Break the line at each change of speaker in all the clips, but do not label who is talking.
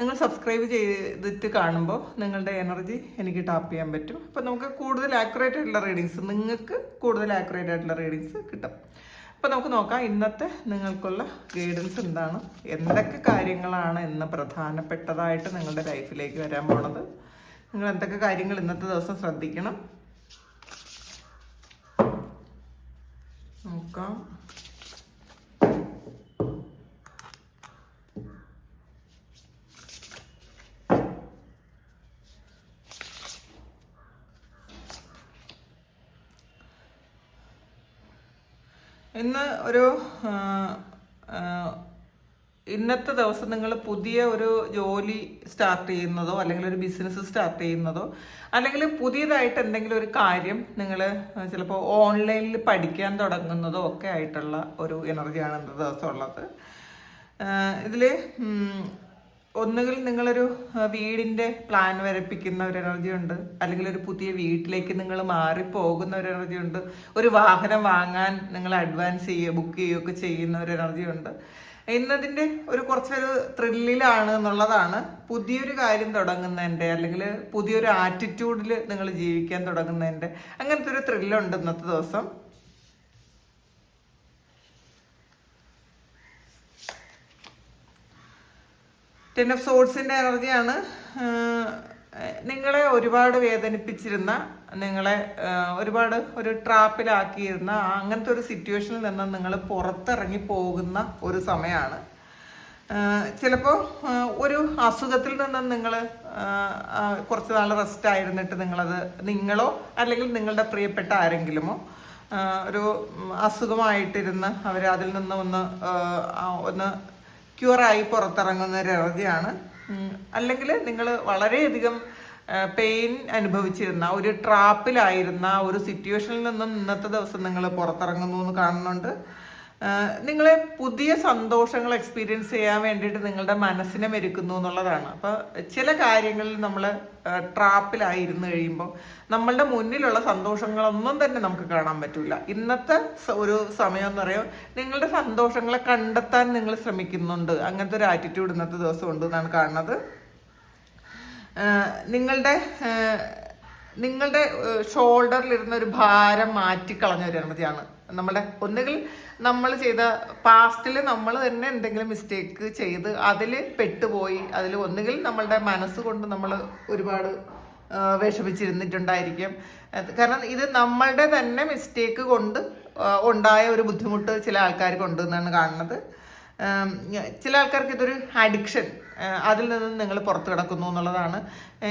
നിങ്ങൾ സബ്സ്ക്രൈബ് ചെയ്തിട്ട് കാണുമ്പോൾ നിങ്ങളുടെ എനർജി എനിക്ക് ടാപ്പ് ചെയ്യാൻ പറ്റും. അപ്പോൾ നമുക്ക് കൂടുതൽ ആക്യുറേറ്റ് ആയിട്ടുള്ള റീഡിങ്സ് നിങ്ങൾക്ക് കൂടുതൽ ആക്യുറേറ്റ് ആയിട്ടുള്ള റീഡിങ്സ് കിട്ടും. അപ്പോൾ നമുക്ക് നോക്കാം ഇന്നത്തെ നിങ്ങൾക്കുള്ള ഗൈഡൻസ് എന്താണ്? എന്തൊക്കെ കാര്യങ്ങളാണ് ഇന്ന് പ്രധാനപ്പെട്ടതായിട്ട് നിങ്ങളുടെ ലൈഫിലേക്ക് വരാൻ പോണത്? നിങ്ങൾ എന്തൊക്കെ കാര്യങ്ങൾ ഇന്നത്തെ ദിവസം ശ്രദ്ധിക്കണം? നോക്കാം. ഇന്ന് ഒരു ഇന്നത്തെ ദിവസം നിങ്ങൾ പുതിയ ഒരു ജോലി സ്റ്റാർട്ട് ചെയ്യുന്നതോ അല്ലെങ്കിൽ ഒരു ബിസിനസ് സ്റ്റാർട്ട് ചെയ്യുന്നതോ അല്ലെങ്കിൽ പുതിയതായിട്ട് എന്തെങ്കിലും ഒരു കാര്യം നിങ്ങൾ ചിലപ്പോൾ ഓൺലൈനിൽ പഠിക്കാൻ തുടങ്ങുന്നതോ ഒക്കെ ആയിട്ടുള്ള ഒരു എനർജിയാണ് ഇന്നത്തെ ദിവസം ഉള്ളത്. ഇതിൽ ഒന്നുകിൽ നിങ്ങളൊരു വീടിന്റെ പ്ലാൻ വരപ്പിക്കുന്ന ഒരു എനർജി ഉണ്ട്. അല്ലെങ്കിൽ ഒരു പുതിയ വീട്ടിലേക്ക് നിങ്ങൾ മാറിപ്പോകുന്ന ഒരു എനർജി ഉണ്ട്. ഒരു വാഹനം വാങ്ങാൻ നിങ്ങൾ അഡ്വാൻസ് ചെയ്യുക ബുക്ക് ചെയ്യുകയൊക്കെ ചെയ്യുന്ന ഒരു എനർജി ഉണ്ട്. ഇന്നതിന്റെ ഒരു കുറച്ചൊരു ത്രില്ലിലാണ് എന്നുള്ളതാണ് പുതിയൊരു കാര്യം തുടങ്ങുന്നതിന്റെ അല്ലെങ്കിൽ പുതിയൊരു ആറ്റിറ്റ്യൂഡിൽ നിങ്ങൾ ജീവിക്കാൻ തുടങ്ങുന്നതിന്റെ അങ്ങനത്തെ ഒരു ത്രില്ലുണ്ട് ഇന്നത്തെ ദിവസം. ടെൻ ഓഫ് സോഡ്സിന്റെ എനർജിയാണ് നിങ്ങളെ ഒരുപാട് വേദനിപ്പിച്ചിരുന്ന നിങ്ങളെ ഒരുപാട് ഒരു ട്രാപ്പിലാക്കിയിരുന്ന അങ്ങനത്തെ ഒരു സിറ്റുവേഷനിൽ നിന്ന് നിങ്ങൾ പുറത്തിറങ്ങി പോകുന്ന ഒരു സമയമാണ് ചിലപ്പോൾ ഒരു അസുഖത്തിൽ നിന്ന് നിങ്ങൾ കുറച്ച് നാൾ റെസ്റ്റ് ആയിരുന്നിട്ട് നിങ്ങളത് നിങ്ങളോ അല്ലെങ്കിൽ നിങ്ങളുടെ പ്രിയപ്പെട്ട ആരെങ്കിലുമോ ഒരു അസുഖമായിട്ടിരുന്ന് അവർ അതിൽ നിന്ന് ഒന്ന് ഒന്ന് ക്യൂറായി പുറത്തിറങ്ങുന്ന ഒരു എനർജിയാണ് അല്ലെങ്കിൽ നിങ്ങൾ വളരെയധികം പെയിൻ അനുഭവിച്ചിരുന്ന ഒരു ട്രാപ്പിലായിരുന്ന ഒരു സിറ്റുവേഷനിൽ നിന്നും ഇന്നത്തെ ദിവസം നിങ്ങൾ പുറത്തിറങ്ങുന്നു എന്ന് കാണുന്നുണ്ട്. നിങ്ങളെ പുതിയ സന്തോഷങ്ങൾ എക്സ്പീരിയൻസ് ചെയ്യാൻ വേണ്ടിയിട്ട് നിങ്ങളുടെ മനസ്സിനെ മെരുക്കുന്നു എന്നുള്ളതാണ്. അപ്പോൾ ചില കാര്യങ്ങളിൽ നമ്മൾ ട്രാപ്പിലായിരുന്നു കഴിയുമ്പോൾ നമ്മളുടെ മുന്നിലുള്ള സന്തോഷങ്ങളൊന്നും തന്നെ നമുക്ക് കാണാൻ പറ്റില്ല ഇന്നത്തെ ഒരു സമയം എന്ന് പറയുമ്പോൾ നിങ്ങളുടെ സന്തോഷങ്ങളെ കണ്ടെത്താൻ നിങ്ങൾ ശ്രമിക്കുന്നുണ്ട്. അങ്ങനത്തെ ഒരു ആറ്റിറ്റ്യൂഡ് ഇന്നത്തെ ദിവസം ഉണ്ട് എന്നാണ് കാണുന്നത്. നിങ്ങളുടെ നിങ്ങളുടെ ഷോൾഡറിൽ ഇരുന്ന ഒരു ഭാരം മാറ്റിക്കളഞ്ഞ ഒരു എനർജിയാണ് നമ്മുടെ ഒന്നുകിൽ നമ്മൾ ചെയ്ത പാസ്റ്റിൽ നമ്മൾ തന്നെ എന്തെങ്കിലും മിസ്റ്റേക്ക് ചെയ്ത് അതിൽ പെട്ടുപോയി. അതിൽ ഒന്നുകിൽ നമ്മളുടെ മനസ്സുകൊണ്ട് നമ്മൾ ഒരുപാട് വിഷമിച്ചിരുന്നിട്ടുണ്ടായിരിക്കും. കാരണം ഇത് നമ്മളുടെ തന്നെ മിസ്റ്റേക്ക് കൊണ്ട് ഉണ്ടായ ഒരു ബുദ്ധിമുട്ട് ചില ആൾക്കാർ കൊണ്ടുവന്നാണ് കാണുന്നത്. ചില ആൾക്കാർക്ക് ഇതൊരു അഡിക്ഷൻ അതിൽ നിന്ന് നിങ്ങൾ പുറത്ത് കിടക്കുന്നു എന്നുള്ളതാണ്.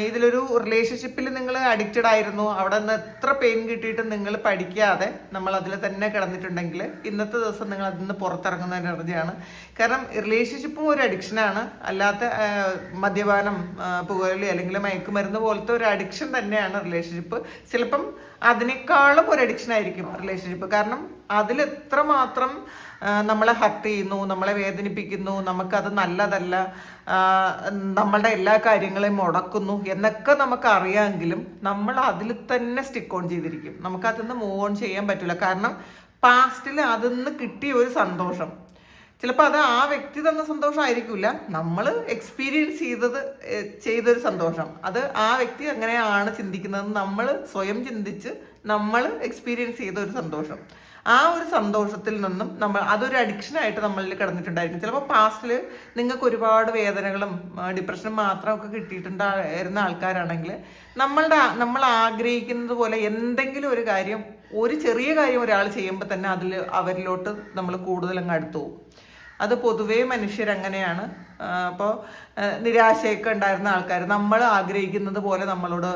ഇതിലൊരു റിലേഷൻഷിപ്പിൽ നിങ്ങൾ അഡിക്റ്റഡ് ആയിരുന്നു. അവിടെ നിന്ന് എത്ര പെയിൻ കിട്ടിയിട്ട് നിങ്ങൾ പഠിക്കാതെ നമ്മൾ അതിൽ തന്നെ കിടന്നിട്ടുണ്ടെങ്കിൽ ഇന്നത്തെ ദിവസം നിങ്ങൾ അതിൽ നിന്ന് പുറത്തിറങ്ങുന്ന എനർജിയാണ് കാരണം റിലേഷൻഷിപ്പും ഒരു അഡിക്ഷനാണ് അല്ലാത്ത മദ്യപാനം പുകവലി അല്ലെങ്കിൽ മയക്കുമരുന്ന് പോലത്തെ ഒരു അഡിക്ഷൻ തന്നെയാണ് റിലേഷൻഷിപ്പ് ചിലപ്പം അതിനേക്കാളും ഒരു അഡിക്ഷൻ ആയിരിക്കും റിലേഷൻഷിപ്പ് കാരണം അതിൽ എത്രമാത്രം നമ്മളെ ഹർട്ട് ചെയ്യുന്നു നമ്മളെ വേദനിപ്പിക്കുന്നു നമുക്കത് നല്ലതല്ല നമ്മളുടെ എല്ലാ കാര്യങ്ങളെയും മുടക്കുന്നു എന്നൊക്കെ നമുക്ക് അറിയാമെങ്കിലും നമ്മൾ അതിൽ തന്നെ സ്റ്റിക്ക് ഓൺ ചെയ്തിരിക്കും. നമുക്കതിൽ നിന്ന് മൂവ് ഓൺ ചെയ്യാൻ പറ്റില്ല. കാരണം പാസ്റ്റിൽ അതിൽ നിന്ന് കിട്ടിയ ഒരു സന്തോഷം. ചിലപ്പോൾ അത് ആ വ്യക്തി തന്ന സന്തോഷമായിരിക്കില്ല നമ്മൾ എക്സ്പീരിയൻസ് ചെയ്തത് ചെയ്തൊരു സന്തോഷം. അത് ആ വ്യക്തി അങ്ങനെയാണ് ചിന്തിക്കുന്നത് നമ്മൾ സ്വയം ചിന്തിച്ച് നമ്മൾ എക്സ്പീരിയൻസ് ചെയ്ത ഒരു സന്തോഷം. ആ ഒരു സന്തോഷത്തിൽ നിന്നും നമ്മൾ അതൊരു അഡിക്ഷനായിട്ട് നമ്മളിൽ കിടന്നിട്ടുണ്ടായിരിക്കും ചിലപ്പോൾ പാസ്റ്റിൽ നിങ്ങൾക്ക് ഒരുപാട് വേദനകളും ഡിപ്രഷനും മാത്രമൊക്കെ കിട്ടിയിട്ടുണ്ടായിരുന്ന ആൾക്കാരാണെങ്കിൽ നമ്മളുടെ നമ്മൾ ആഗ്രഹിക്കുന്നത് പോലെ എന്തെങ്കിലും ഒരു കാര്യം ഒരു ചെറിയ കാര്യം ഒരാൾ ചെയ്യുമ്പോൾ തന്നെ അതിൽ അവരിലോട്ട് നമ്മൾ കൂടുതൽ അങ്ങ് അടുത്തു പോകും. അത് പൊതുവേ മനുഷ്യരങ്ങനെയാണ്. അപ്പോൾ നിരാശയൊക്കെ ഉണ്ടായിരുന്ന ആൾക്കാർ നമ്മൾ ആഗ്രഹിക്കുന്നത് പോലെ നമ്മളോട്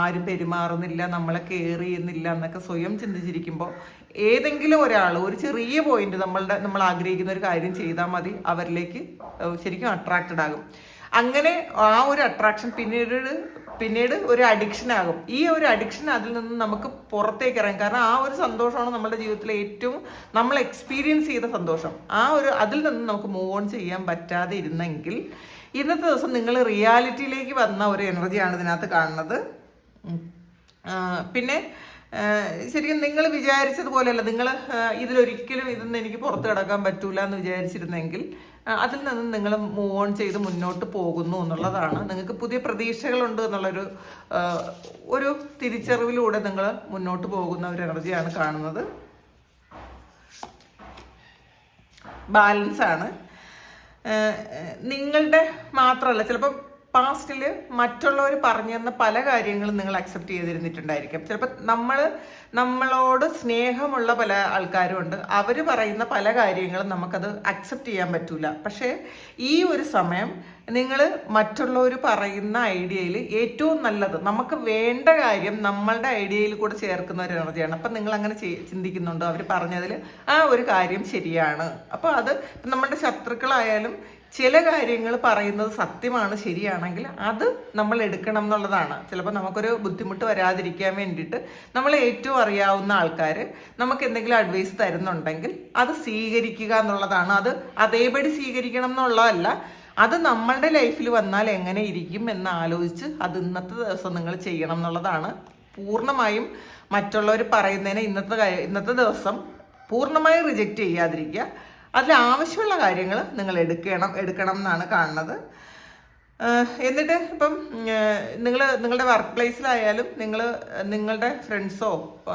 ആരും പെരുമാറുന്നില്ല നമ്മളെ കെയർ ചെയ്യുന്നില്ല എന്നൊക്കെ സ്വയം ചിന്തിച്ചിരിക്കുമ്പോൾ ഏതെങ്കിലും ഒരാൾ ഒരു ചെറിയ പോയിന്റ് നമ്മളുടെ നമ്മൾ ആഗ്രഹിക്കുന്ന ഒരു കാര്യം ചെയ്താൽ മതി അവരിലേക്ക് ശരിക്കും അട്രാക്റ്റഡ് ആകും. അങ്ങനെ ആ ഒരു അട്രാക്ഷൻ പിന്നീട് പിന്നീട് ഒരു അഡിക്ഷൻ ആകും. ഈ ഒരു അഡിക്ഷൻ അതിൽ നിന്ന് നമുക്ക് പുറത്തേക്ക് ഇറങ്ങും. കാരണം ആ ഒരു സന്തോഷമാണ് നമ്മുടെ ജീവിതത്തിലെ ഏറ്റവും നമ്മൾ എക്സ്പീരിയൻസ് ചെയ്ത സന്തോഷം. ആ ഒരു അതിൽ നിന്ന് നമുക്ക് മൂവ് ഓൺ ചെയ്യാൻ പറ്റാതെ ഇരുന്നെങ്കിൽ ഇന്നത്തെ ദിവസം നിങ്ങൾ റിയാലിറ്റിയിലേക്ക് വന്ന ഒരു എനർജിയാണ് ഇതിനകത്ത് കാണുന്നത്. പിന്നെ ശരിക്കും നിങ്ങൾ വിചാരിച്ചതുപോലെയല്ല. നിങ്ങൾ ഇതിലൊരിക്കലും ഇതൊന്നും എനിക്ക് പുറത്ത് കിടക്കാൻ പറ്റൂല എന്ന് വിചാരിച്ചിരുന്നെങ്കിൽ അതിൽ നിന്ന് നിങ്ങൾ മൂവ് ഓൺ ചെയ്ത് മുന്നോട്ട് പോകുന്നു എന്നുള്ളതാണ്. നിങ്ങൾക്ക് പുതിയ പ്രതീക്ഷകളുണ്ട് എന്നുള്ളൊരു ഒരു തിരിച്ചറിവിലൂടെ നിങ്ങൾ മുന്നോട്ട് പോകുന്ന ഒരു എനർജിയാണ് കാണുന്നത്. ബാലൻസ് ആണ്. നിങ്ങളുടെ മാത്രമല്ല ചിലപ്പോൾ പാസ്റ്റിൽ മറ്റുള്ളവർ പറഞ്ഞു തന്ന പല കാര്യങ്ങളും നിങ്ങൾ അക്സെപ്റ്റ് ചെയ്തിരുന്നിട്ടുണ്ടായിരിക്കും. ചിലപ്പോൾ നമ്മൾ നമ്മളോട് സ്നേഹമുള്ള പല ആൾക്കാരും ഉണ്ട്. അവർ പറയുന്ന പല കാര്യങ്ങളും നമുക്കത് അക്സെപ്റ്റ് ചെയ്യാൻ പറ്റില്ല പക്ഷേ ഈ ഒരു സമയം നിങ്ങൾ മറ്റുള്ളവർ പറയുന്ന ഐഡിയയിൽ ഏറ്റവും നല്ലത് നമുക്ക് വേണ്ട കാര്യം നമ്മളുടെ ഐഡിയയിൽ കൂടെ ചേർക്കുന്ന ഒരു എനർജിയാണ്. അപ്പം നിങ്ങൾ അങ്ങനെ ചിന്തിക്കുന്നുണ്ടോ? അവർ പറഞ്ഞതിൽ ആ ഒരു കാര്യം ശരിയാണ്. അപ്പോൾ അത് നമ്മളുടെ ശത്രുക്കളായാലും ചില കാര്യങ്ങൾ പറയുന്നത് സത്യമാണ് ശരിയാണെങ്കിൽ അത് നമ്മൾ എടുക്കണം എന്നുള്ളതാണ്. ചിലപ്പോൾ നമുക്കൊരു ബുദ്ധിമുട്ട് വരാതിരിക്കാൻ വേണ്ടിയിട്ട് നമ്മൾ ഏറ്റവും അറിയാവുന്ന ആൾക്കാർ നമുക്ക് എന്തെങ്കിലും അഡ്വൈസ് തരുന്നുണ്ടെങ്കിൽ അത് സ്വീകരിക്കുക എന്നുള്ളതാണ്. അത് അതേപടി സ്വീകരിക്കണം എന്നുള്ളതല്ല അത് നമ്മളുടെ ലൈഫിൽ വന്നാൽ എങ്ങനെ ഇരിക്കും എന്ന് ആലോചിച്ച് അത് ഇന്നത്തെ ദിവസം നിങ്ങൾ ചെയ്യണം എന്നുള്ളതാണ്. പൂർണമായും മറ്റുള്ളവർ പറയുന്നതിനെ ഇന്നത്തെ ഇന്നത്തെ ദിവസം പൂർണമായും റിജക്റ്റ് ചെയ്യാതിരിക്കുക. അതിൽ ആവശ്യമുള്ള കാര്യങ്ങൾ നിങ്ങൾ എടുക്കണം എടുക്കണം എന്നാണ് കാണുന്നത് എന്നിട്ട് ഇപ്പം നിങ്ങൾ നിങ്ങളുടെ വർക്ക് പ്ലേസിലായാലും നിങ്ങൾ നിങ്ങളുടെ ഫ്രണ്ട്സോ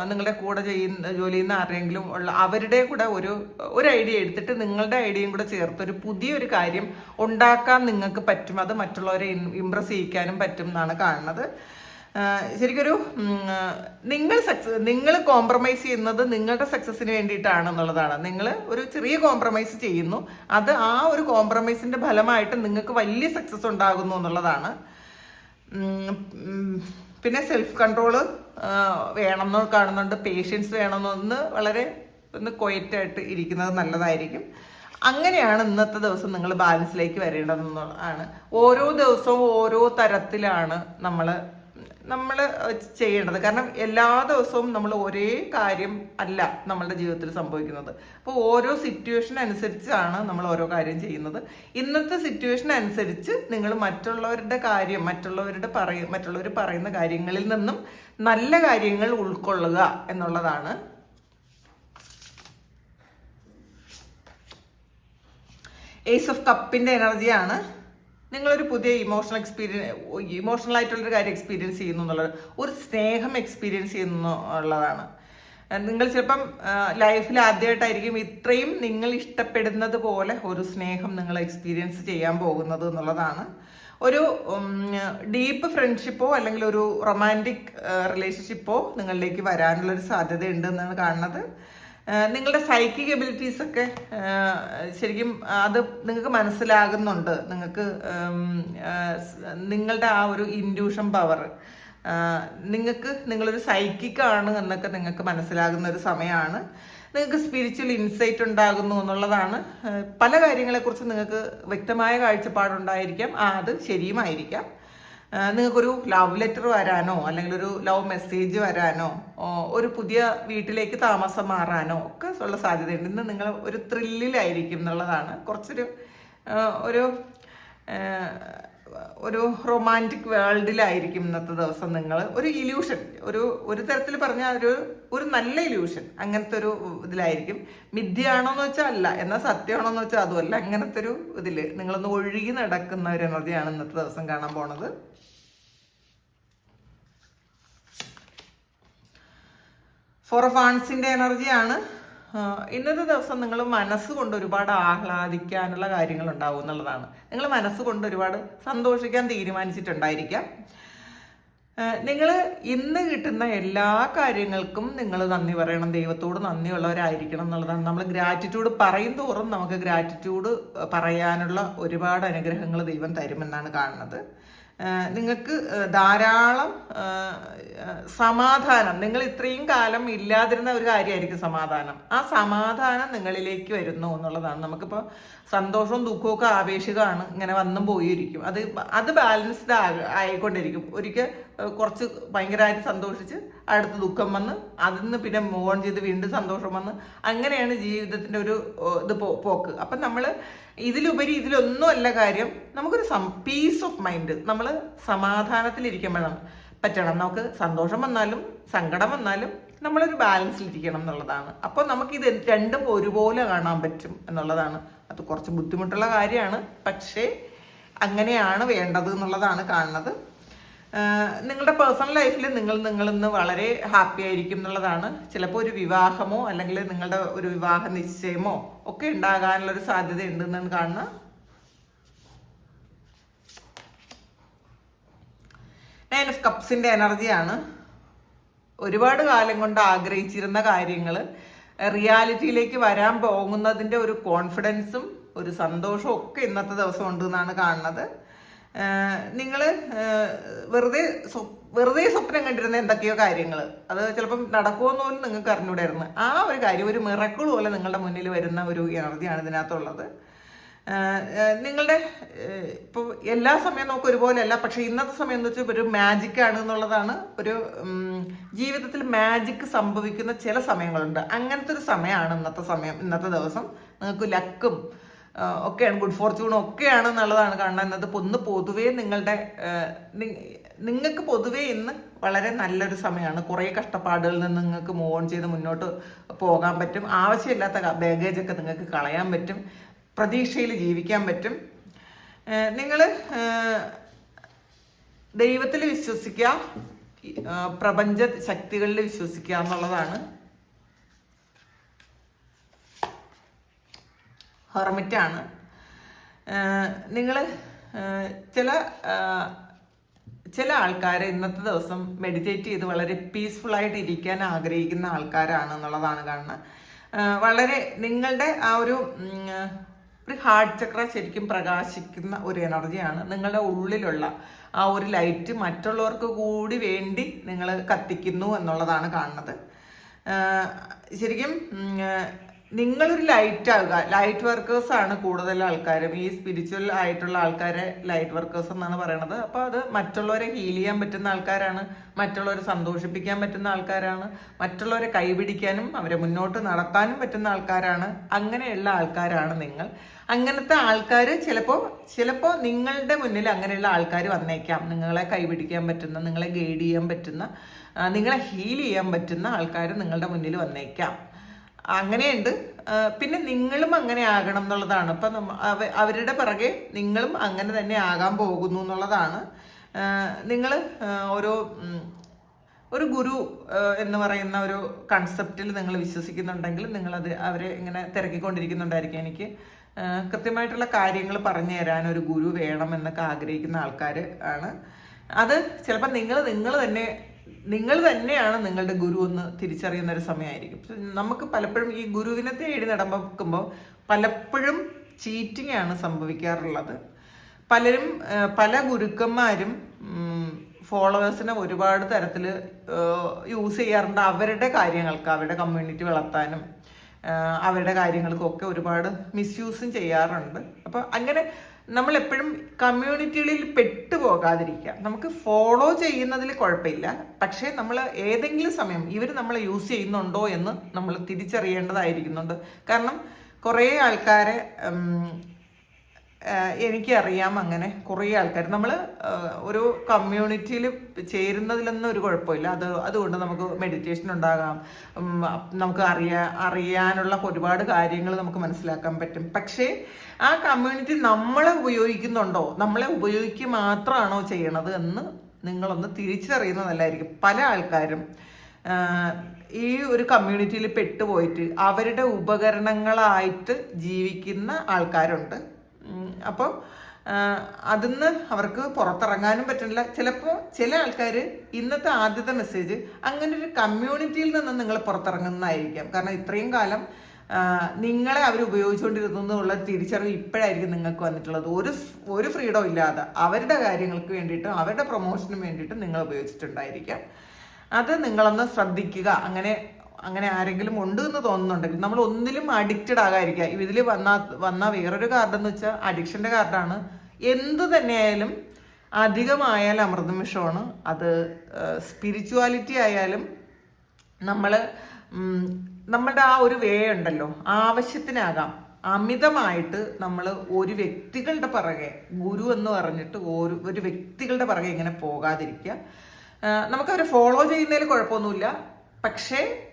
നിങ്ങളുടെ കൂടെ ചെയ്യുന്ന ജോലി ചെയ്യുന്ന ആരെങ്കിലും ഉള്ള അവരുടെ കൂടെ ഒരു ഒരു ഐഡിയ എടുത്തിട്ട് നിങ്ങളുടെ ഐഡിയയും കൂടെ ചേർത്ത് ഒരു പുതിയൊരു കാര്യം ഉണ്ടാക്കാൻ നിങ്ങൾക്ക് പറ്റും. അത് മറ്റുള്ളവരെ ഇമ്പ്രസ് ചെയ്യിക്കാനും പറ്റും എന്നാണ് കാണുന്നത്. ശരിക്കൊരു നിങ്ങൾ സക്സസ് നിങ്ങൾ കോംപ്രമൈസ് ചെയ്യുന്നത് നിങ്ങളുടെ സക്സസിന് വേണ്ടിയിട്ടാണ് എന്നുള്ളതാണ് നിങ്ങൾ ഒരു ചെറിയ കോംപ്രമൈസ് ചെയ്യുന്നു. അത് ആ ഒരു കോംപ്രമൈസിന്റെ ഫലമായിട്ട് നിങ്ങൾക്ക് വലിയ സക്സസ് ഉണ്ടാകുന്നു എന്നുള്ളതാണ്. പിന്നെ സെൽഫ് കൺട്രോൾ വേണമെന്ന് കാണുന്നുണ്ട്. പേഷ്യൻസ് വേണമെന്നൊന്ന് വളരെ ഒന്ന് ക്വയറ്റായിട്ട് ഇരിക്കുന്നത് നല്ലതായിരിക്കും. അങ്ങനെയാണ് ഇന്നത്തെ ദിവസം നിങ്ങൾ ബാലൻസിലേക്ക് വരേണ്ടതെന്നുള്ളതാണ് ഓരോ ദിവസവും ഓരോ തരത്തിലാണ് നമ്മൾ നമ്മൾ ചെയ്യേണ്ടത്. കാരണം എല്ലാ ദിവസവും നമ്മൾ ഒരേ കാര്യം അല്ല നമ്മളുടെ ജീവിതത്തിൽ സംഭവിക്കുന്നത്. അപ്പോൾ ഓരോ സിറ്റുവേഷൻ അനുസരിച്ചാണ് നമ്മൾ ഓരോ കാര്യം ചെയ്യുന്നത്. ഇന്നത്തെ സിറ്റുവേഷൻ അനുസരിച്ച് നിങ്ങൾ മറ്റുള്ളവരുടെ കാര്യം മറ്റുള്ളവരുടെ പറയ മറ്റുള്ളവർ പറയുന്ന കാര്യങ്ങളിൽ നിന്നും നല്ല കാര്യങ്ങൾ ഉൾക്കൊള്ളുക എന്നുള്ളതാണ്. ഏസ് ഓഫ് കപ്പിന്റെ എനർജിയാണ് നിങ്ങളൊരു പുതിയ ഇമോഷണൽ എക്സ്പീരിയൻസ് ഇമോഷണൽ ആയിട്ടുള്ളൊരു കാര്യം എക്സ്പീരിയൻസ് ചെയ്യുന്നു എന്നുള്ളത് ഒരു സ്നേഹം എക്സ്പീരിയൻസ് ചെയ്യുന്നു ഉള്ളതാണ് നിങ്ങൾ ചിലപ്പം ലൈഫിൽ ആദ്യമായിട്ടായിരിക്കും ഇത്രയും നിങ്ങൾ ഇഷ്ടപ്പെടുന്നത് പോലെ ഒരു സ്നേഹം നിങ്ങൾ എക്സ്പീരിയൻസ് ചെയ്യാൻ പോകുന്നത് എന്നുള്ളതാണ്. ഒരു ഡീപ്പ് ഫ്രണ്ട്ഷിപ്പോ അല്ലെങ്കിൽ ഒരു റൊമാന്റിക് റിലേഷൻഷിപ്പോ നിങ്ങളിലേക്ക് വരാനുള്ളൊരു സാധ്യത ഉണ്ട് എന്നാണ് കാണുന്നത്. നിങ്ങളുടെ സൈക്കിക് എബിലിറ്റീസ് ഒക്കെ ശരിക്കും അത് നിങ്ങൾക്ക് മനസ്സിലാകുന്നുണ്ട്. നിങ്ങൾക്ക് നിങ്ങളുടെ ആ ഒരു ഇൻഡ്യൂഷൻ പവർ നിങ്ങൾക്ക് നിങ്ങളൊരു സൈക്കിക് ആണ് എന്നൊക്കെ നിങ്ങൾക്ക് മനസ്സിലാകുന്ന ഒരു സമയമാണ് നിങ്ങൾക്ക് സ്പിരിച്വൽ ഇൻസൈറ്റ് ഉണ്ടാകുന്നു എന്നുള്ളതാണ്. പല കാര്യങ്ങളെക്കുറിച്ച് നിങ്ങൾക്ക് വ്യക്തമായ കാഴ്ചപ്പാടുണ്ടായിരിക്കാം. ആ അത് ശരിയുമായിരിക്കാം. നിങ്ങൾക്കൊരു ലവ് ലെറ്റർ വരാനോ അല്ലെങ്കിൽ ഒരു ലവ് മെസ്സേജ് വരാനോ ഒരു പുതിയ വീട്ടിലേക്ക് താമസം മാറാനോ ഒക്കെ ഉള്ള സാധ്യതയുണ്ട്. ഇന്ന് നിങ്ങൾ ഒരു ത്രില്ലിലായിരിക്കും എന്നുള്ളതാണ്. കുറച്ചൊരു ഒരു ഒരു റൊമാന്റിക് വേൾഡിലായിരിക്കും ഇന്നത്തെ ദിവസം നിങ്ങൾ. ഒരു ഇല്യൂഷൻ ഒരു ഒരു തരത്തിൽ പറഞ്ഞാൽ ഒരു ഒരു നല്ല ഇല്യൂഷൻ അങ്ങനത്തെ ഒരു ഇതിലായിരിക്കും. മിഥ്യയാണോ എന്ന് വെച്ചാൽ അല്ല. എന്നാൽ സത്യമാണോ എന്ന് വെച്ചാൽ അതുമല്ല. അങ്ങനത്തെ ഒരു ഇതിൽ നിങ്ങളൊന്ന് ഒഴുകി നടക്കുന്ന ഒരു എനർജിയാണ് ഇന്നത്തെ ദിവസം കാണാൻ പോണത്. ഫോർ ഫാൻസിന്റെ എനർജിയാണ് ഇന്നത്തെ ദിവസം നിങ്ങൾ മനസ്സുകൊണ്ട് ഒരുപാട് ആഹ്ലാദിക്കാനുള്ള കാര്യങ്ങൾ ഉണ്ടാവും എന്നുള്ളതാണ്. നിങ്ങൾ മനസ്സുകൊണ്ട് ഒരുപാട് സന്തോഷിക്കാൻ തീരുമാനിച്ചിട്ടുണ്ടായിരിക്കാം. നിങ്ങൾ ഇന്ന് കിട്ടുന്ന എല്ലാ കാര്യങ്ങൾക്കും നിങ്ങൾ നന്ദി പറയണം. ദൈവത്തോട് നന്ദിയുള്ളവരായിരിക്കണം എന്നുള്ളതാണ്. നമ്മൾ ഗ്രാറ്റിറ്റ്യൂഡ് പറയും തോറും നമുക്ക് ഗ്രാറ്റിറ്റ്യൂഡ് പറയാനുള്ള ഒരുപാട് അനുഗ്രഹങ്ങൾ ദൈവം തരുമെന്നാണ് കാണുന്നത്. നിങ്ങൾക്ക് ധാരാളം സമാധാനം. നിങ്ങൾ ഇത്രയും കാലം ഇല്ലാതിരുന്ന ഒരു കാര്യമായിരിക്കും സമാധാനം. ആ സമാധാനം നിങ്ങളിലേക്ക് വരുന്നു എന്നുള്ളതാണ്. നമുക്കിപ്പോൾ സന്തോഷവും ദുഃഖവും ഒക്കെ ആവേശികമാണ് ഇങ്ങനെ വന്നും പോയിരിക്കും. അത് അത് ബാലൻസ്ഡ് ആയിക്കൊണ്ടിരിക്കും. ഒരിക്കൽ കുറച്ച് ഭയങ്കരമായിട്ട് സന്തോഷിച്ച് അടുത്ത ദുഃഖം വന്ന് അതിൽ നിന്ന് പിന്നെ മൂവ് ഓൺ ചെയ്ത് വീണ്ടും സന്തോഷം വന്ന് അങ്ങനെയാണ് ജീവിതത്തിന്റെ ഒരു ഇത് പോക്ക്. അപ്പം നമ്മൾ ഇതിലുപരി ഇതിലൊന്നുമല്ല കാര്യം നമുക്കൊരു സം പീസ് ഓഫ് മൈൻഡ് നമ്മൾ സമാധാനത്തിലിരിക്കുമ്പോഴാണ് പറ്റണം. നമുക്ക് സന്തോഷം വന്നാലും സങ്കടം വന്നാലും നമ്മളൊരു ബാലൻസിലിരിക്കണം എന്നുള്ളതാണ്. അപ്പോൾ നമുക്കിത് രണ്ടും ഒരുപോലെ കാണാൻ പറ്റും എന്നുള്ളതാണ്. അത് കുറച്ച് ബുദ്ധിമുട്ടുള്ള കാര്യമാണ്. പക്ഷേ അങ്ങനെയാണ് വേണ്ടത് എന്നുള്ളതാണ് കാണുന്നത്. നിങ്ങളുടെ പേഴ്സണൽ ലൈഫിൽ നിങ്ങൾ നിങ്ങളിന്ന് വളരെ ഹാപ്പി ആയിരിക്കും എന്നുള്ളതാണ്. ചിലപ്പോൾ ഒരു വിവാഹമോ അല്ലെങ്കിൽ നിങ്ങളുടെ ഒരു വിവാഹ നിശ്ചയമോ ഒക്കെ ഉണ്ടാകാനുള്ള ഒരു സാധ്യത ഉണ്ടെന്നാണ് കാണുന്നത് നയൻ ഓഫ് കപ്സിന്റെ എനർജിയാണ് ഒരുപാട് കാലം കൊണ്ട് ആഗ്രഹിച്ചിരുന്ന കാര്യങ്ങൾ റിയാലിറ്റിയിലേക്ക് വരാൻ പോകുന്നതിന്റെ ഒരു കോൺഫിഡൻസും ഒരു സന്തോഷവും ഒക്കെ ഇന്നത്തെ ദിവസം ഉണ്ട് എന്നാണ് കാണുന്നത്. നിങ്ങൾ വെറുതെ വെറുതെ സ്വപ്നം കണ്ടിരുന്ന എന്തൊക്കെയോ കാര്യങ്ങൾ അത് ചിലപ്പം നടക്കുമെന്ന് പോലും നിങ്ങൾക്ക് അറിഞ്ഞൂടായിരുന്നു. ആ ഒരു കാര്യം ഒരു മിറക്കിൾ പോലെ നിങ്ങളുടെ മുന്നിൽ വരുന്ന ഒരു എനർജിയാണ് ഇതിനകത്തുള്ളത്. നിങ്ങളുടെ ഇപ്പോൾ എല്ലാ സമയം നമുക്ക് ഒരുപോലെയല്ല പക്ഷേ ഇന്നത്തെ സമയം എന്ന് വെച്ചാൽ ഒരു മാജിക് ആണ് എന്നുള്ളതാണ് ഒരു ജീവിതത്തിൽ മാജിക്ക് സംഭവിക്കുന്ന ചില സമയങ്ങളുണ്ട്. അങ്ങനത്തെ ഒരു സമയമാണ് ഇന്നത്തെ സമയം ഇന്നത്തെ ദിവസം. നിങ്ങൾക്ക് ലക്കും ഒക്കെയാണ്. ഗുഡ് ഫോർച്യൂണും ഒക്കെയാണ് എന്നുള്ളതാണ് കാണുന്നത് ഒന്ന് പൊതുവേ നിങ്ങളുടെ നിങ്ങൾക്ക് പൊതുവേ ഇന്ന് വളരെ നല്ലൊരു സമയമാണ്. കുറേ കഷ്ടപ്പാടുകളിൽ നിന്ന് നിങ്ങൾക്ക് മൂവ് ഓൺ ചെയ്ത് മുന്നോട്ട് പോകാൻ പറ്റും. ആവശ്യമില്ലാത്ത ബാഗേജ് ഒക്കെ നിങ്ങൾക്ക് കളയാൻ പറ്റും. പ്രതീക്ഷയിൽ ജീവിക്കാൻ പറ്റും. നിങ്ങൾ ദൈവത്തിൽ വിശ്വസിക്കുക. പ്രപഞ്ച ശക്തികളിൽ വിശ്വസിക്കുക എന്നുള്ളതാണ്. ഹെർമിറ്റാണ്. നിങ്ങൾ ചില ചില ആൾക്കാർ ഇന്നത്തെ ദിവസം മെഡിറ്റേറ്റ് ചെയ്ത് വളരെ പീസ്ഫുൾ ആയിട്ട് ഇരിക്കാൻ ആഗ്രഹിക്കുന്ന ആൾക്കാരാണ് എന്നുള്ളതാണ് കാണുന്നത് വളരെ നിങ്ങളുടെ ആ ഒരു ഒരു ഹാർട്ട് ചക്ര ശരിക്കും പ്രകാശിക്കുന്ന ഒരു എനർജിയാണ്. നിങ്ങളുടെ ഉള്ളിലുള്ള ആ ഒരു ലൈറ്റ് മറ്റുള്ളവർക്ക് കൂടി വേണ്ടി നിങ്ങൾ കത്തിക്കുന്നു എന്നുള്ളതാണ് കാണുന്നത്. ശരിക്കും നിങ്ങളൊരു ലൈറ്റ് ആകുക. ലൈറ്റ് വർക്കേഴ്സ് ആണ് കൂടുതൽ ആൾക്കാരും. ഈ സ്പിരിച്വൽ ആയിട്ടുള്ള ആൾക്കാരെ ലൈറ്റ് വർക്കേഴ്സ് എന്നാണ് പറയണത്. അപ്പോൾ അത് മറ്റുള്ളവരെ ഹീൽ ചെയ്യാൻ പറ്റുന്ന ആൾക്കാരാണ്. മറ്റുള്ളവരെ സന്തോഷിപ്പിക്കാൻ പറ്റുന്ന ആൾക്കാരാണ്. മറ്റുള്ളവരെ കൈപിടിക്കാനും അവരെ മുന്നോട്ട് നടത്താനും പറ്റുന്ന ആൾക്കാരാണ്. അങ്ങനെയുള്ള ആൾക്കാരാണ് നിങ്ങൾ. അങ്ങനത്തെ ആൾക്കാർ ചിലപ്പോൾ ചിലപ്പോൾ നിങ്ങളുടെ മുന്നിൽ അങ്ങനെയുള്ള ആൾക്കാർ വന്നേക്കാം. നിങ്ങളെ കൈപിടിക്കാൻ പറ്റുന്ന നിങ്ങളെ ഗൈഡ് ചെയ്യാൻ പറ്റുന്ന നിങ്ങളെ ഹീൽ ചെയ്യാൻ പറ്റുന്ന ആൾക്കാർ നിങ്ങളുടെ മുന്നിൽ വന്നേക്കാം. അങ്ങനെയുണ്ട്. പിന്നെ നിങ്ങളും അങ്ങനെ ആകണം എന്നുള്ളതാണ്. ഇപ്പം നമ്മ അവരുടെ പിറകെ നിങ്ങളും അങ്ങനെ തന്നെ ആകാൻ പോകുന്നു എന്നുള്ളതാണ്. നിങ്ങൾ ഓരോ ഒരു ഗുരു എന്ന് പറയുന്ന ഒരു കൺസെപ്റ്റിൽ നിങ്ങൾ വിശ്വസിക്കുന്നുണ്ടെങ്കിൽ നിങ്ങളത് അവരെ ഇങ്ങനെ തിരക്കിക്കൊണ്ടിരിക്കുന്നുണ്ടായിരിക്കും. എനിക്ക് കൃത്യമായിട്ടുള്ള കാര്യങ്ങൾ പറഞ്ഞു തരാൻ ഒരു ഗുരു വേണം എന്നൊക്കെ ആഗ്രഹിക്കുന്ന ആൾക്കാർ ആണ്. അത് ചിലപ്പോൾ നിങ്ങൾ നിങ്ങൾ തന്നെ നിങ്ങൾ തന്നെയാണ് നിങ്ങളുടെ ഗുരു എന്ന് തിരിച്ചറിയുന്ന ഒരു സമയമായിരിക്കും. നമുക്ക് പലപ്പോഴും ഈ ഗുരുവിനെ തേടി നടക്കുമ്പോൾ പലപ്പോഴും ചീറ്റിംഗ് ആണ് സംഭവിക്കാറുള്ളത്. പലരും പല ഗുരുക്കന്മാരും ഫോളോവേഴ്സിനെ ഒരുപാട് തരത്തിൽ യൂസ് ചെയ്യാറുണ്ട് അവരുടെ കാര്യങ്ങൾക്ക് അവരുടെ കമ്മ്യൂണിറ്റി വളർത്താനും അവരുടെ കാര്യങ്ങൾക്കൊക്കെ ഒരുപാട് മിസ്യൂസും ചെയ്യാറുണ്ട്. അപ്പോൾ അങ്ങനെ നമ്മൾ എപ്പോഴും കമ്മ്യൂണിറ്റികളിൽ പെട്ടുപോകാതിരിക്കുക. നമുക്ക് ഫോളോ ചെയ്യുന്നതിൽ കുഴപ്പമില്ല. പക്ഷേ നമ്മൾ ഏതെങ്കിലും സമയം ഇവർ നമ്മളെ യൂസ് ചെയ്യുന്നുണ്ടോ എന്ന് നമ്മൾ തിരിച്ചറിയേണ്ടതായിരിക്കുന്നുണ്ട്. കാരണം കുറേ ആൾക്കാരെ എനിക്കറിയാം അങ്ങനെ കുറേ ആൾക്കാർ നമ്മൾ ഒരു കമ്മ്യൂണിറ്റിയിൽ ചേരുന്നതിലൊന്നും ഒരു കുഴപ്പമില്ല. അത് അതുകൊണ്ട് നമുക്ക് മെഡിറ്റേഷൻ ഉണ്ടാകാം. നമുക്ക് അറിയാ അറിയാനുള്ള ഒരുപാട് കാര്യങ്ങൾ നമുക്ക് മനസ്സിലാക്കാൻ പറ്റും. പക്ഷേ ആ കമ്മ്യൂണിറ്റി നമ്മളെ ഉപയോഗിക്കുന്നുണ്ടോ? നമ്മളെ ഉപയോഗിക്കുക മാത്രമാണോ ചെയ്യണത് എന്ന് നിങ്ങളൊന്ന് തിരിച്ചറിയുന്നതല്ലായിരിക്കും. പല ആൾക്കാരും ഈ ഒരു കമ്മ്യൂണിറ്റിയിൽ പെട്ടുപോയിട്ട് അവരുടെ ഉപകരണങ്ങളായിട്ട് ജീവിക്കുന്ന ആൾക്കാരുണ്ട്. അപ്പോൾ അതിന്ന് അവർക്ക് പുറത്തിറങ്ങാനും പറ്റുന്നില്ല. ചിലപ്പോൾ ചില ആൾക്കാർ ഇന്നത്തെ ആദ്യത്തെ മെസ്സേജ് അങ്ങനെ ഒരു കമ്മ്യൂണിറ്റിയിൽ നിന്ന് നിങ്ങൾ പുറത്തിറങ്ങുന്നതായിരിക്കാം. കാരണം ഇത്രയും കാലം നിങ്ങളെ അവർ ഉപയോഗിച്ചുകൊണ്ടിരുന്നു എന്നുള്ള തിരിച്ചറിവ് ഇപ്പോഴായിരിക്കും നിങ്ങൾക്ക് വന്നിട്ടുള്ളത്. ഒരു ഒരു ഫ്രീഡം ഇല്ലാതെ അവരുടെ കാര്യങ്ങൾക്ക് വേണ്ടിയിട്ടും അവരുടെ പ്രൊമോഷനും വേണ്ടിയിട്ടും നിങ്ങൾ ഉപയോഗിച്ചിട്ടുണ്ടായിരിക്കാം. അത് നിങ്ങളൊന്ന് ശ്രദ്ധിക്കുക. അങ്ങനെ അങ്ങനെ ആരെങ്കിലും ഉണ്ട് എന്ന് തോന്നുന്നുണ്ടെങ്കിൽ നമ്മൾ ഒന്നിലും അഡിക്റ്റഡ് ആകാതിരിക്കുക. ഇതിൽ വന്ന വന്ന വേറൊരു കാർഡ് എന്ന് വെച്ചാൽ അഡിക്ഷന്റെ കാർഡാണ് എന്ത് തന്നെയായാലും അധികമായാൽ അമൃതം വിഷമാണ്. അത് സ്പിരിച്വാലിറ്റി ആയാലും നമ്മൾ നമ്മുടെ ആ ഒരു വേ ഉണ്ടല്ലോ. ആവശ്യത്തിനാകാം. അമിതമായിട്ട് നമ്മൾ ഒരു വ്യക്തികളുടെ പിറകെ ഗുരു എന്ന് പറഞ്ഞിട്ട് ഒരു ഒരു വ്യക്തികളുടെ പിറകെ ഇങ്ങനെ പോകാതിരിക്കുക. നമുക്കവരെ ഫോളോ ചെയ്യുന്നതിൽ കുഴപ്പമൊന്നുമില്ല. പക്ഷേ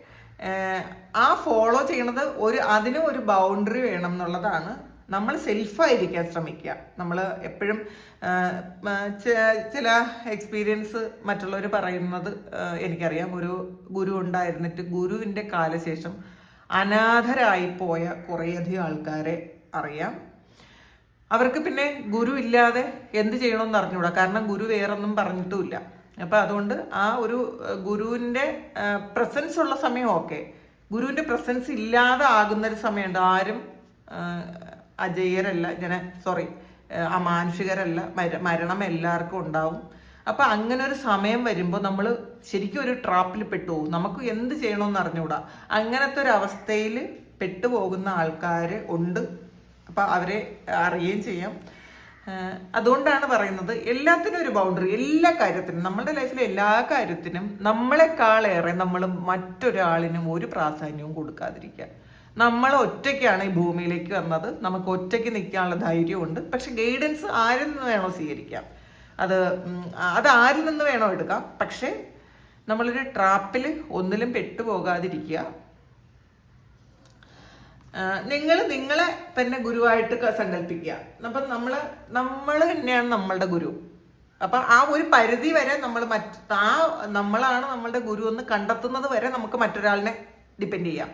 ആ ഫോളോ ചെയ്യണത് ഒരു അതിനും ഒരു ബൗണ്ടറി വേണം എന്നുള്ളതാണ്. നമ്മൾ സെൽഫായിരിക്കാൻ ശ്രമിക്കുക. നമ്മൾ എപ്പോഴും ചില എക്സ്പീരിയൻസ് മറ്റുള്ളവർ പറയുന്നത് എനിക്കറിയാം. ഒരു ഗുരു ഉണ്ടായിരുന്നിട്ട് ഗുരുവിന്റെ കാലശേഷം അനാഥരായി പോയ കുറേയധികം ആൾക്കാരെ അറിയാം. അവർക്ക് പിന്നെ ഗുരു ഇല്ലാതെ എന്ത് ചെയ്യണമെന്ന് അറിഞ്ഞുകൂടാ. കാരണം ഗുരു വേറൊന്നും പറഞ്ഞിട്ടുമില്ല. അപ്പൊ അതുകൊണ്ട് ആ ഒരു ഗുരുവിന്റെ പ്രസൻസ് ഉള്ള സമയം ഓക്കെ ഗുരുവിന്റെ പ്രസൻസ് ഇല്ലാതെ ആകുന്ന ഒരു സമയമുണ്ട്. ആരും അജയ്യരല്ല ഇങ്ങനെ സോറി അമാനുഷികരല്ല മര- മരണം എല്ലാവർക്കും ഉണ്ടാവും. അപ്പൊ അങ്ങനെ ഒരു സമയം വരുമ്പോൾ നമ്മൾ ശരിക്കും ഒരു ട്രാപ്പിൽ പെട്ടുപോകും. നമുക്ക് എന്ത് ചെയ്യണമെന്ന് അറിഞ്ഞുകൂടാ. അങ്ങനത്തെ ഒരു അവസ്ഥയിൽ പെട്ടുപോകുന്ന ആൾക്കാർ ഉണ്ട്. അപ്പൊ അവരെ അറിയുകയും ചെയ്യാം. അതുകൊണ്ടാണ് പറയുന്നത് എല്ലാത്തിനും ഒരു ബൗണ്ടറി എല്ലാ കാര്യത്തിനും നമ്മുടെ ലൈഫിലെ എല്ലാ കാര്യത്തിനും നമ്മളെക്കാളേറെ നമ്മൾ മറ്റൊരാളിനും ഒരു പ്രാധാന്യവും കൊടുക്കാതിരിക്കുക. നമ്മൾ ഒറ്റയ്ക്കാണ് ഈ ഭൂമിയിലേക്ക് വന്നത് നമുക്ക് ഒറ്റയ്ക്ക് നിൽക്കാനുള്ള ധൈര്യമുണ്ട് പക്ഷെ ഗൈഡൻസ് ആരിൽ നിന്ന് വേണോ സ്വീകരിക്കാം? അത് അത് ആരിൽ നിന്ന് വേണോ എടുക്കാം? പക്ഷേ നമ്മളൊരു ട്രാപ്പിൽ ഒന്നിലും പെട്ടുപോകാതിരിക്കുക നിങ്ങൾ നിങ്ങളെ തന്നെ ഗുരുവായിട്ട് സങ്കല്പിക്കുക. അപ്പം നമ്മൾ നമ്മൾ തന്നെയാണ് നമ്മളുടെ ഗുരു. അപ്പൊ ആ ഒരു പരിധി വരെ നമ്മൾ മറ്റ് ആ നമ്മളാണ് നമ്മളുടെ ഗുരു എന്ന് കണ്ടെത്തുന്നത് വരെ നമുക്ക് മറ്റൊരാളിനെ ഡിപ്പെൻഡ് ചെയ്യാം.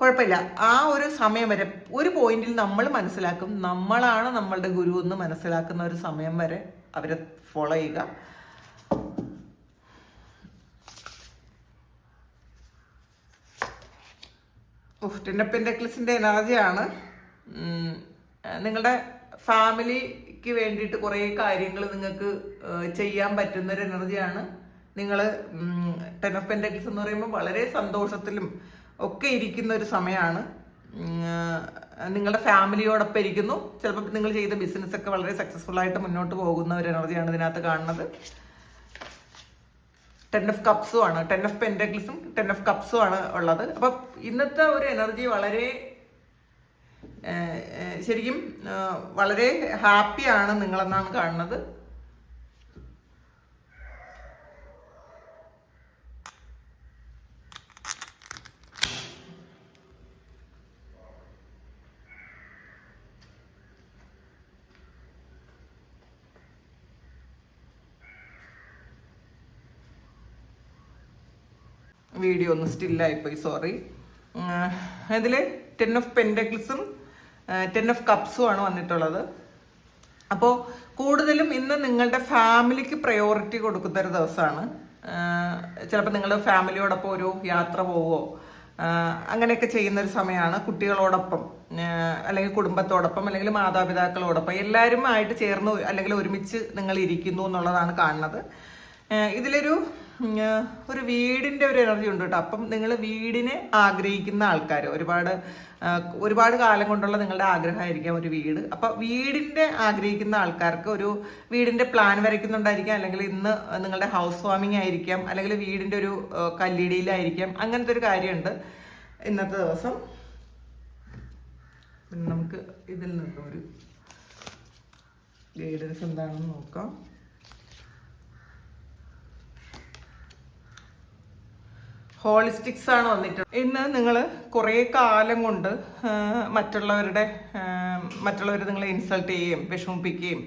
കുഴപ്പമില്ല. ആ ഒരു സമയം വരെ ഒരു പോയിന്റിൽ നമ്മൾ മനസ്സിലാക്കും നമ്മളാണ് നമ്മളുടെ ഗുരു എന്ന് മനസ്സിലാക്കുന്ന ഒരു സമയം വരെ അവരെ ഫോളോ ചെയ്യുക. ടെൻ പെൻഡക്ലിസിന്റെ എനർജിയാണ്. ഉം, നിങ്ങളുടെ ഫാമിലിക്ക് വേണ്ടിയിട്ട് കുറേ കാര്യങ്ങൾ നിങ്ങൾക്ക് ചെയ്യാൻ പറ്റുന്ന ഒരു എനർജിയാണ് നിങ്ങൾ ടെൻ ഓഫ് പെൻഡക്ലിസ് എന്ന് പറയുമ്പോൾ വളരെ സന്തോഷത്തിലും ഒക്കെ ഇരിക്കുന്ന ഒരു സമയമാണ് നിങ്ങളുടെ ഫാമിലിയോടൊപ്പം ഇരിക്കുന്നു. ചിലപ്പോൾ നിങ്ങൾ ചെയ്ത ബിസിനസ് ഒക്കെ വളരെ സക്സസ്ഫുൾ ആയിട്ട് മുന്നോട്ട് പോകുന്ന ഒരു എനർജിയാണ് ഇതിനകത്ത് കാണുന്നത്. ടെൻ ഓഫ് കപ്സും ആണ്. ടെൻ ഓഫ് പെൻഡഗ്ലിസും ടെൻ ഓഫ് കപ്സും ആണ് ഉള്ളത്. അപ്പൊ ഇന്നത്തെ ഒരു എനർജി വളരെ ശരിക്കും വളരെ ഹാപ്പിയാണ് നിങ്ങളെന്നാണ് കാണുന്നത്. വീഡിയോ ഒന്ന് സ്റ്റില്ലായിപ്പോയി സോറി ഇതിൽ ടെൻ ഓഫ് പെൻഡക്കിൾസും ടെൻ ഓഫ് കപ്സും ആണ് വന്നിട്ടുള്ളത്. അപ്പോൾ കൂടുതലും ഇന്ന് നിങ്ങളുടെ ഫാമിലിക്ക് പ്രയോറിറ്റി കൊടുക്കുന്ന ഒരു ദിവസമാണ് ചിലപ്പോൾ നിങ്ങൾ ഫാമിലിയോടൊപ്പം ഒരു യാത്ര പോവോ അങ്ങനെയൊക്കെ ചെയ്യുന്ന ഒരു സമയമാണ് കുട്ടികളോടൊപ്പം അല്ലെങ്കിൽ കുടുംബത്തോടൊപ്പം അല്ലെങ്കിൽ മാതാപിതാക്കളോടൊപ്പം എല്ലാവരും ആയിട്ട് ചേർന്ന് അല്ലെങ്കിൽ ഒരുമിച്ച് നിങ്ങൾ ഇരിക്കുന്നു എന്നുള്ളതാണ് കാണുന്നത്. ഇതിലൊരു ഒരു വീടിന്റെ ഒരു എനർജി ഉണ്ട് കേട്ടോ അപ്പം നിങ്ങൾ വീടിനെ ആഗ്രഹിക്കുന്ന ആൾക്കാർ ഒരുപാട് ഒരുപാട് കാലം കൊണ്ടുള്ള നിങ്ങളുടെ ആഗ്രഹമായിരിക്കാം ഒരു വീട്. അപ്പം വീടിന്റെ ആഗ്രഹിക്കുന്ന ആൾക്കാർക്ക് ഒരു വീടിന്റെ പ്ലാൻ വരയ്ക്കുന്നുണ്ടായിരിക്കാം അല്ലെങ്കിൽ ഇന്ന് നിങ്ങളുടെ ഹൗസ് വാമിംഗ് ആയിരിക്കാം അല്ലെങ്കിൽ വീടിന്റെ ഒരു കല്ലിടിയിലായിരിക്കാം അങ്ങനത്തെ ഒരു കാര്യമുണ്ട് ഇന്നത്തെ ദിവസം. നമുക്ക് ഇതിൽ നിന്നും ഒരു ഗൈഡൻസ് എന്താണെന്ന് നോക്കാം. ഹോളിസ്റ്റിക്സ് ആണ് വന്നിട്ടുള്ളത് ഇന്ന് നിങ്ങൾ കുറേ കാലം കൊണ്ട് മറ്റുള്ളവരുടെ മറ്റുള്ളവർ നിങ്ങളെ ഇൻസൾട്ട് ചെയ്യുകയും വിഷമിപ്പിക്കുകയും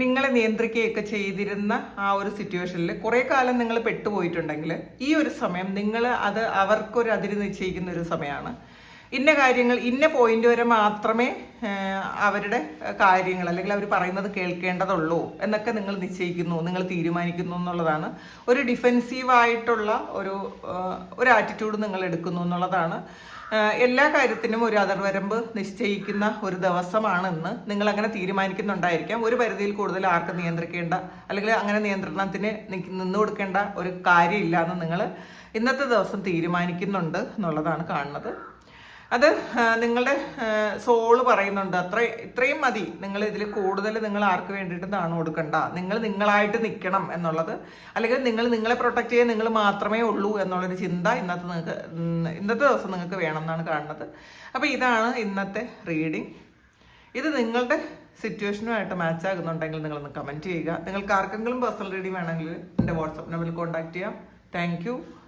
നിങ്ങളെ നിയന്ത്രിക്കുകയൊക്കെ ചെയ്തിരുന്ന ആ ഒരു സിറ്റുവേഷനിൽ കുറേ കാലം നിങ്ങൾ പെട്ടുപോയിട്ടുണ്ടെങ്കിൽ ഈ ഒരു സമയം നിങ്ങൾ അത് അവർക്കൊരു അതിര് നിശ്ചയിക്കുന്ന ഒരു സമയമാണ്. ഇന്ന കാര്യങ്ങൾ ഇന്ന പോയിന്റ് വരെ മാത്രമേ അവരുടെ കാര്യങ്ങൾ അല്ലെങ്കിൽ അവർ പറയുന്നത് കേൾക്കേണ്ടതുള്ളൂ എന്നൊക്കെ നിങ്ങൾ നിശ്ചയിക്കുന്നു നിങ്ങൾ തീരുമാനിക്കുന്നു എന്നുള്ളതാണ്. ഒരു ഡിഫെൻസീവായിട്ടുള്ള ഒരു ഒരു ആറ്റിറ്റ്യൂഡ് നിങ്ങൾ എടുക്കുന്നു എന്നുള്ളതാണ്. എല്ലാ കാര്യത്തിനും ഒരു അതിർവരമ്പ് നിശ്ചയിക്കുന്ന ഒരു ദിവസമാണെന്ന് നിങ്ങൾ അങ്ങനെ തീരുമാനിക്കുന്നുണ്ടായിരിക്കാം. ഒരു പരിധിയിൽ കൂടുതൽ ആർക്കും നിയന്ത്രിക്കേണ്ട അല്ലെങ്കിൽ അങ്ങനെ നിയന്ത്രണത്തിന് നിന്നു കൊടുക്കേണ്ട ഒരു കാര്യമില്ല എന്ന് നിങ്ങൾ ഇന്നത്തെ ദിവസം തീരുമാനിക്കുന്നുണ്ട് എന്നുള്ളതാണ് കാണുന്നത്. അത് നിങ്ങളുടെ സോൾ പറയുന്നുണ്ട്. അത്ര ഇത്രയും മതി. നിങ്ങൾ ഇതിൽ കൂടുതൽ നിങ്ങൾ ആർക്ക് വേണ്ടിയിട്ട് താണു കൊടുക്കണ്ട. നിങ്ങൾ നിങ്ങളായിട്ട് നിൽക്കണം എന്നുള്ളത്. അല്ലെങ്കിൽ നിങ്ങൾ നിങ്ങളെ പ്രൊട്ടക്ട് ചെയ്യാൻ നിങ്ങൾ മാത്രമേ ഉള്ളൂ എന്നുള്ളൊരു ചിന്ത ഇന്നത്തെ നിങ്ങൾക്ക് ഇന്നത്തെ ദിവസം നിങ്ങൾക്ക് വേണം എന്നാണ് കാണുന്നത്. അപ്പോൾ ഇതാണ് ഇന്നത്തെ റീഡിങ് ഇത് നിങ്ങളുടെ സിറ്റുവേഷനുമായിട്ട് മാച്ച് ആകുന്നുണ്ടെങ്കിൽ നിങ്ങളൊന്ന് കമന്റ് ചെയ്യുക. നിങ്ങൾക്ക് ആർക്കെങ്കിലും പേഴ്സണൽ റീഡിങ് വേണമെങ്കിൽ എന്റെ വാട്സപ്പ് നമ്പറിൽ കോൺടാക്ട് ചെയ്യാം. താങ്ക്